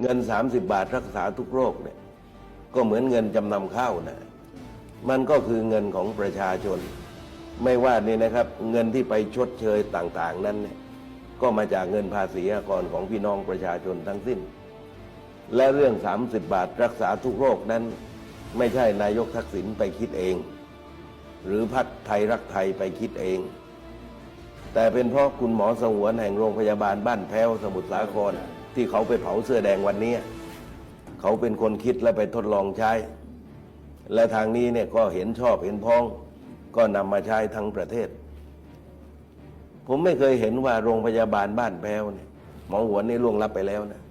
เงิน 30 บาทรักษาทุกโรคเนี่ยก็เหมือนเงินจำนำข้าวนะมันก็คือเงินของประชาชน ไม่ว่านี่นะครับ เงินที่ไปชดเชยต่างๆ นั้นเนี่ยก็มาจากเงินภาษีอากรของพี่น้องประชาชนทั้งสิ้น และเรื่อง 30 บาทรักษาทุกโรคนั้น ไม่ใช่นายกทักษิณไปคิดเอง หรือพักไทยรักไทยไปคิดเอง แต่เป็นเพราะคุณหมอสงวนแห่งโรงพยาบาลบ้านแพ้วสมุทรสาคร ที่เขาไปเผาเสื้อแดงวันนี้ เขาเป็นคนคิดและไปทดลองใช้ และทางนี้เนี่ยก็เห็นชอบเห็นพ้อง ก็นำมาใช้ทั้งประเทศ ผมไม่เคยเห็นว่าโรงพยาบาลบ้านแพ้วเนี่ยหมอหวนนี่ล่วงลับไปแล้วนะ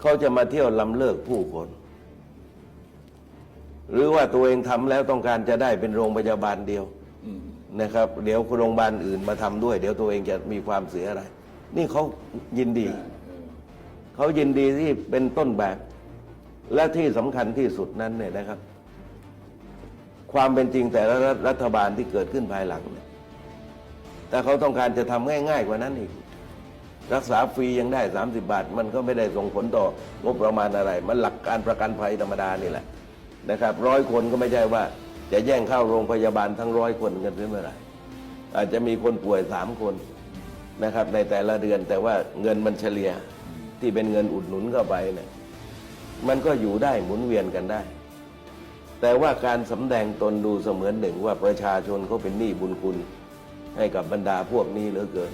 เขาจะมาเที่ยวลำเลิกผู้คน หรือว่าตัวเองทำแล้วต้องการจะได้เป็นโรงพยาบาลเดียว นะครับ เดี๋ยวโรงพยาบาลอื่นมาทำด้วย เดี๋ยวตัวเองจะมีความเสียอะไร นี่เขายินดี เขายินดีที่เป็นต้นแบบ และที่สำคัญที่สุดนั้นเนี่ยนะครับ ความเป็นจริงแต่ละรัฐบาลที่เกิดขึ้นภายหลังเนี่ยแต่เขาต้องการจะทำง่าย ๆ กว่านั้นอีก รักษาฟรียังได้ 30 บาท มันก็ไม่ได้ส่งผลต่องบประมาณอะไร มันหลักการประกันภัยธรรมดานี่แหละนะครับ ร้อยคนก็ไม่ใช่ว่า จะแย่งเข้าโรงพยาบาลทั้งร้อยคนกันเมื่อไหร่อาจจะมีคนป่วยสามคนนะครับในแต่ละเดือนแต่ว่าเงินมันเฉลี่ยที่เป็นเงินอุดหนุนเข้าไปเนี่ยมันก็อยู่ได้หมุนเวียนกันได้ แต่ว่าการสำแดงตนดูเสมือนหนึ่งว่าประชาชนเขาเป็นหนี้บุญคุณให้กับบรรดาพวกนี้เหลือเกิน